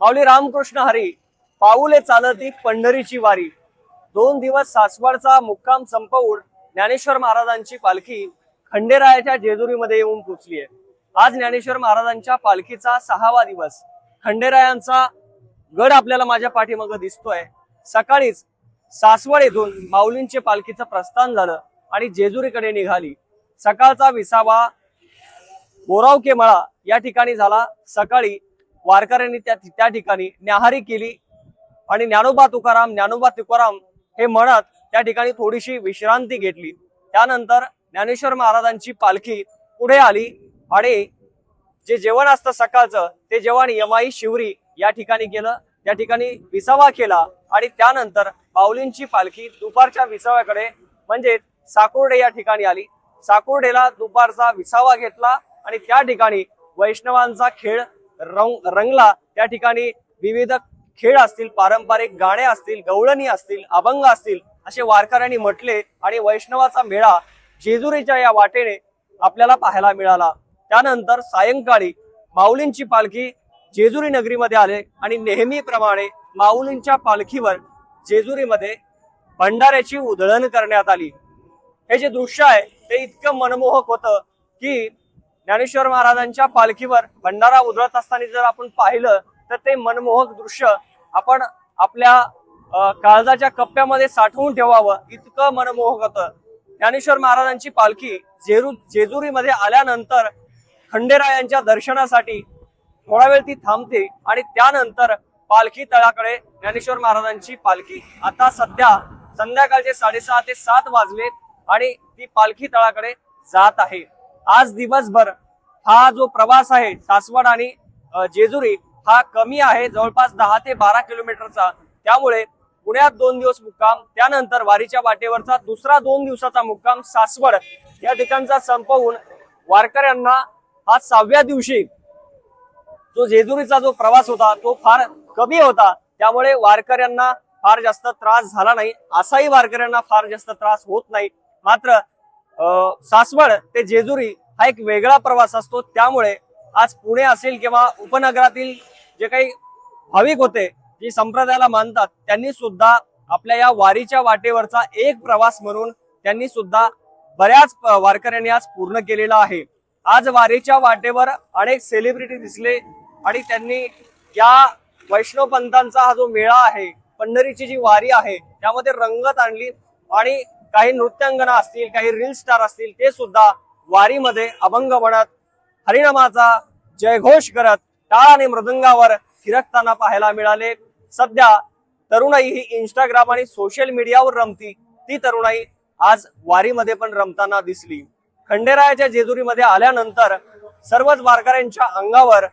माऊली रामकृष्ण हरी पाऊले चालती पंढरीची वारी. दोन दिवस सासवडचा मुक्काम संपवून ज्ञानेश्वर महाराजांची पालखी खंडेरायाच्या जेजुरीमध्ये येऊन पोचली आहे आज ज्ञानेश्वर महाराजांच्या पालखीचा सहावा दिवस. खंडेरायांचा गड आपल्याला माझ्या पाठीमागं दिसतोय. सकाळीच सासवड येथून माऊलींचे पालखीचं प्रस्थान झालं आणि जेजुरीकडे निघाली. सकाळचा विसावा बोरावके मळा या ठिकाणी झाला. सकाळी वारकऱ्यांनी त्या त्या ठिकाणी न्याहारी केली. आणि ज्ञानोबा तुकाराम ज्ञानोबा तुकाराम हे म्हणत त्या ठिकाणी थोडीशी विश्रांती घेतली. त्यानंतर ज्ञानेश्वर महाराजांची पालखी पुढे आली आणि जे जेवण असतं सकाळचं ते जेवण यमाई शिवरी या ठिकाणी केलं. त्या ठिकाणी विसावा केला आणि त्यानंतर पाऊलींची पालखी दुपारच्या विसाव्याकडे म्हणजे साकोर्डे या ठिकाणी आली. साकोर्डेला दुपारचा विसावा घेतला आणि त्या ठिकाणी वैष्णवांचा खेळ रंग रंगला. त्या ठिकाणी विविध खेळ असतील पारंपरिक गाणे असतील गवळणी असतील अभंग असतील असे वारकऱ्यांनी म्हटले आणि वैष्णवाचा मेळा जेजुरीच्या या वाटेने आपल्याला पाहायला मिळाला. त्यानंतर सायंकाळी माऊलींची पालखी जेजुरी नगरीमध्ये आले आणि नेहमीप्रमाणे माऊलींच्या पालखीवर जेजुरीमध्ये भंडाऱ्याची उधळण करण्यात आली. हे जे दृश्य आहे ते इतकं मनमोहक होतं की ज्ञानेश्वर महाराजांच्या पालखीवर भंडारा उधळत असताना जर आपण पाहिलं तर ते मनमोहक दृश्य आपण आपल्या काळजाच्या कप्प्यामध्ये साठवून ठेवावं इतकं मनमोहक होतं. ज्ञानेश्वर महाराजांची पालखी जेरू जेजुरीमध्ये आल्यानंतर खंडेरायांच्या दर्शनासाठी थोडा वेळ ती थांबते आणि त्यानंतर पालखी तळाकडे ज्ञानेश्वर महाराजांची पालखी. आता सध्या संध्याकाळचे साडेसहा ते सात वाजले आणि ती पालखी तळाकडे जात आहे. आज दिवसभर हा जो प्रवास आहे सासवड आणि जेजुरी हा कमी आहे. जवळपास दहा ते बारा किलोमीटरचा. त्यामुळे पुण्यात दोन दिवस मुक्काम त्यानंतर वारीच्या वाटेवरचा दुसरा दोन दिवसाचा मुक्काम सासवड या ठिकाणचा संपवून वारकऱ्यांना हा सहाव्या दिवशी जो जेजुरीचा जो प्रवास होता तो फार कमी होता. त्यामुळे वारकऱ्यांना फार जास्त त्रास झाला नाही. असाही वारकऱ्यांना फार जास्त त्रास होत नाही. मात्र सासवड ते जेजुरी हा एक वेगळा प्रवास असतो. त्यामुळे आज पुणे असेल किंवा उपनगरातील जे काही भाविक होते जी संप्रदायाला मानतात त्यांनी सुद्धा आपल्या या वारीच्या वाटेवरचा एक प्रवास म्हणून त्यांनी सुद्धा बऱ्याच वारकऱ्यांनी आज पूर्ण केलेला आहे. आज वारीच्या वाटेवर अनेक सेलिब्रिटी दिसले आणि त्यांनी या वैष्णव पंथांचा हा जो मेळा आहे पंढरीची जी वारी आहे त्यामध्ये रंगत आणली आणि काही नृत्यांगना असतील काही रील स्टार असतील ते सुद्धा वारीमध्ये अभंग म्हणत हरिनामाचा जयघोष करत टाळ आणि मृदंगावर थिरकताना पाहायला मिळाले. सध्या तरुणाई ही इंस्टाग्राम आणि सोशल मीडियावर रमती. ती तरुणाई आज वारीमध्ये पण रमताना दिसली. खंडेरायाच्या जेजुरीमध्ये आल्यानंतर सर्वच वारकऱ्यांच्या अंगावर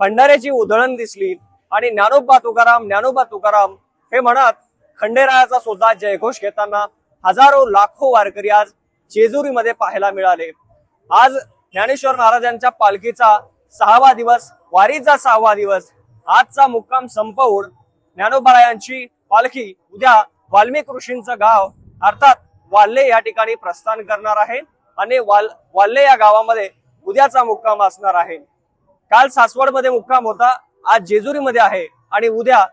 भंडाऱ्याची उधळण दिसली. आणि ज्ञानोबा तुकाराम ज्ञानोबा तुकाराम हे म्हणत खंडेरायाचा सुद्धा जयघोष घेताना हजारो लाखो वारकरी आज जेजुरीमध्ये पाहायला मिळाले. आज ज्ञानेश्वर महाराजांच्या पालखीचा सहावा दिवस वारीचा सहावा दिवस आजचा मुक्काम संपवून ज्ञानोबारायांची पालखी उद्या वाल्मिक ऋषींचं गाव अर्थात वाल्ले या ठिकाणी प्रस्थान करणार आहे आणि वाल वाल्ले या गावामध्ये उद्याचा मुक्काम असणार आहे. काल सासवडमध्ये मुक्काम होता आज जेजुरीमध्ये आहे आणि उद्या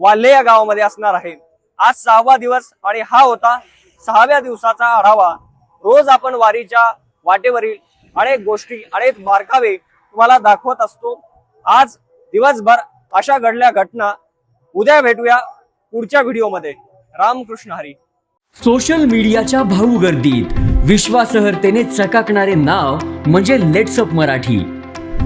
वाल्हे या गावामध्ये असणार आहे. आज सहावा दिवस आणि हा होता सहाव्या दिवसाचा आढावा. रोज आपण वारीच्या वाटेवरील अनेक गोष्टी अनेक बारकावे तुम्हाला दाखवत असतो. आज दिवसभर अशा घडल्या घटना उद्या भेटूया पुढच्या व्हिडिओमध्ये. रामकृष्ण हरी. सोशल मीडियाच्या भाऊ गर्दीत विश्वासार्हतेने चकाकणारे नाव म्हणजे लेट्सअप मराठी.